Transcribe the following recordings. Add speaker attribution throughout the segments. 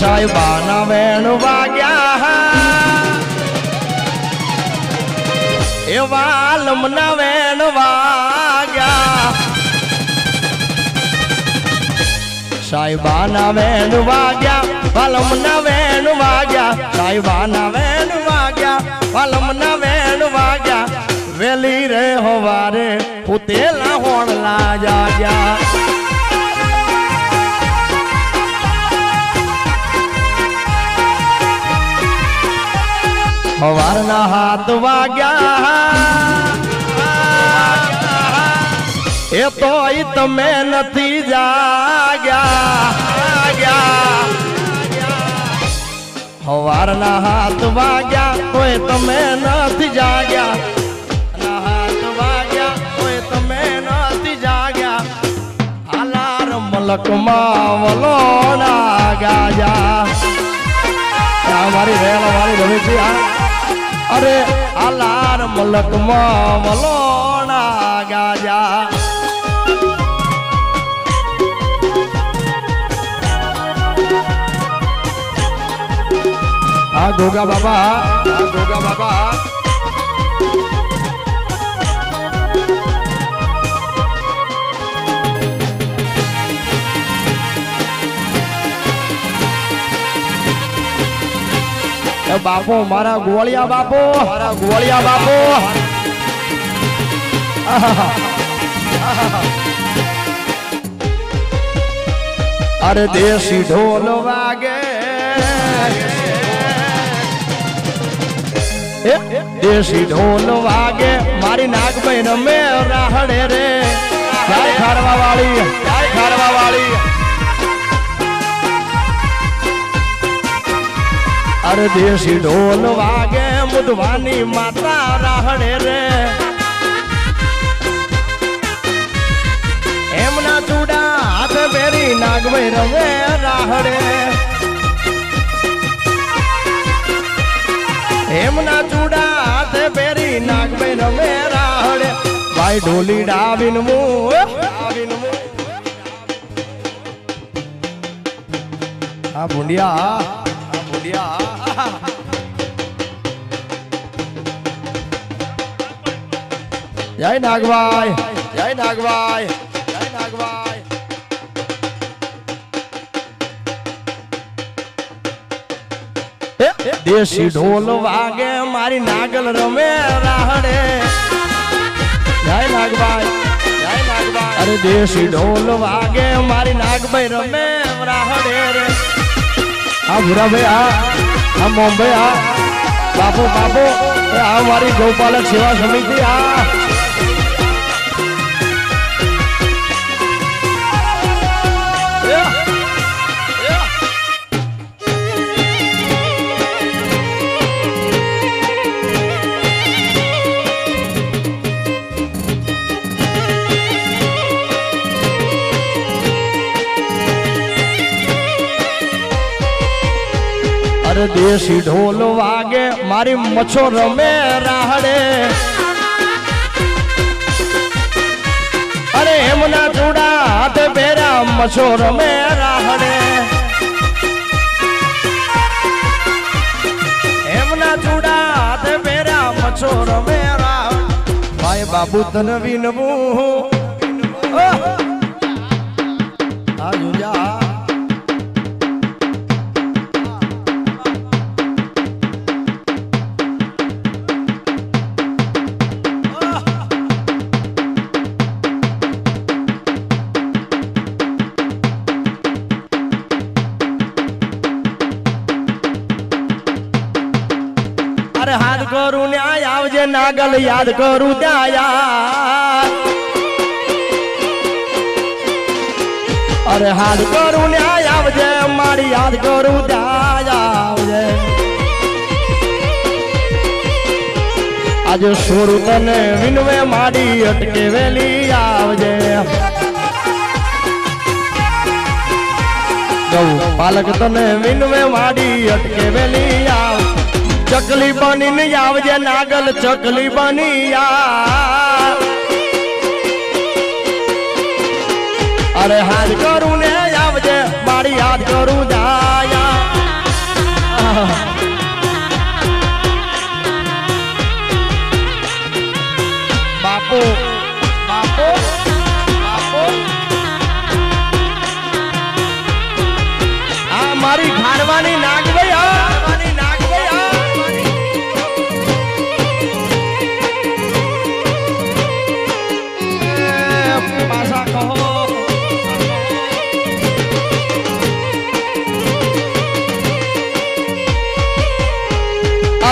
Speaker 1: સાહેબાના વેણ વાગ્યા એવા લમના વેણ વાગ્યા. સાહેબાના વેણ વાગ્યા વાલમના વેણ વાગ્યા. સાહેબાના વેણ વાગ્યા વાલમના વેણ વાગ્યા. વેલી રે હોવારે ઉતેલા હોણલા જાગ્યા સવારના હાથ વાગ્યા એ તો ઈ તમે નથી જાગ્યા સવારના હાથ વાગ્યા તોય તમે નથી જાગ્યા ના હાથ વાગ્યા તોય તમે નથી જાગ્યા આલાર મલકમાં વલોણા ગાજા આ મારી રેલ મારી રવિ છે આ અરે આલાર મલકમાં મલોણા ગાજા. આ ગોગા બાબા આ ગોગા બાબા. એ બાપો, મારા ગોળિયા બાપો, મારા ગોળિયા બાપો. અરે દેશી ઢોલ વાગે. દેશી ઢોલ વાગે. મારી નાગભાઈ રમે રાહડે રે અરે દેશી ઢોલ વાગે, મુદવાની માતા રાહણે રે. એમના ચૂડા હાથ પહેરી નાગવે રમે રાહડે એમના ચૂડા હાથ પહેરી નાગવે રમે રાહડે ભાઈ ઢોલી ડાવીન મું આ ભૂંડિયા. ભૂંડિયા જય નાગભાઈ જય નાગભાઈ જય નાગભાઈ. દેશી ઢોલ વાગે, મારી નાગલ રમે રાહડે. જય નાગભાઈ જય નાગભાઈ. અરે દેશી ઢોલ વાગે, મારી નાગભાઈ રમે રાહડે રે. આ ભૂરાભાઈ આ આ મોંભાઈ આ બાપુ બાપુ આ મારી ગૌપાલક સેવા સમિતિ આ અરે દેશી ઢોલ વાગે, મારી મચ્છો રમે રાહડે. અરે એમના ચૂડા હાથે પહેરા મચ્છો રમે રાહડે. એમના ચૂડા હાથે પહેરા મચ્છો રમે રાહડે. ભાઈ બાબુ તન વિનવું આજુ જોજા. અરે હાથ કરું ને આવજે, નાગલ યાદ કરું દયા અરે હાથ કરું ને આવજે, મારી યાદ કરું દયા આજે સોરું તને વિનવે, મારી અટકે વેલી આવજે. પાલક તને વિનવે, મારી અટકે વેલી આવ ચકલી બનીને આવજે નાગલ ચકલી બની અરે હાજ કરું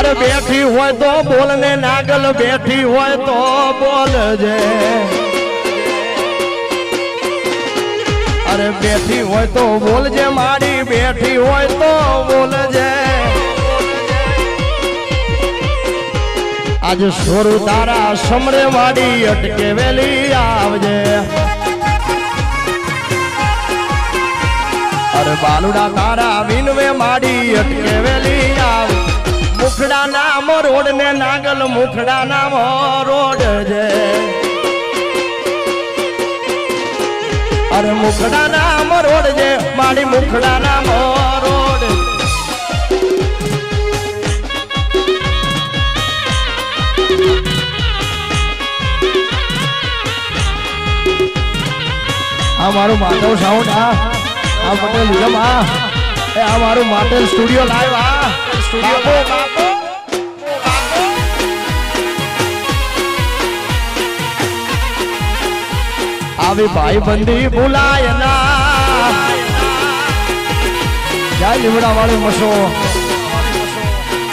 Speaker 1: અરે બેઠી હોય તો બોલ ને નાગલ બેઠી હોય તો બોલજે. અરે બેઠી હોય તો બોલજે, મારી બેઠી હોય તો બોલજે. આજ સોરું તારા સમરે મારી અટકે વેલી આવજે. અરે બાલુડા તારા વિનવે માડી અટકે વેલી આવ મુખડા નામ રોડ ને નાગલ મુખડા નામ રોડ છે અરે મુખડા નામ રોડ છે મારી મુખડા નામ રોડ. આ મારું માધવ સાઉન્ડ આ. આ પટેલ નિગમ આ. એ આ મારું માટેલ સ્ટુડિયો લાઈવ આ. સ્ટુડિયો આવી ભાઈ બંધી ભૂલાય ના. જય લીમડા વાળી મસો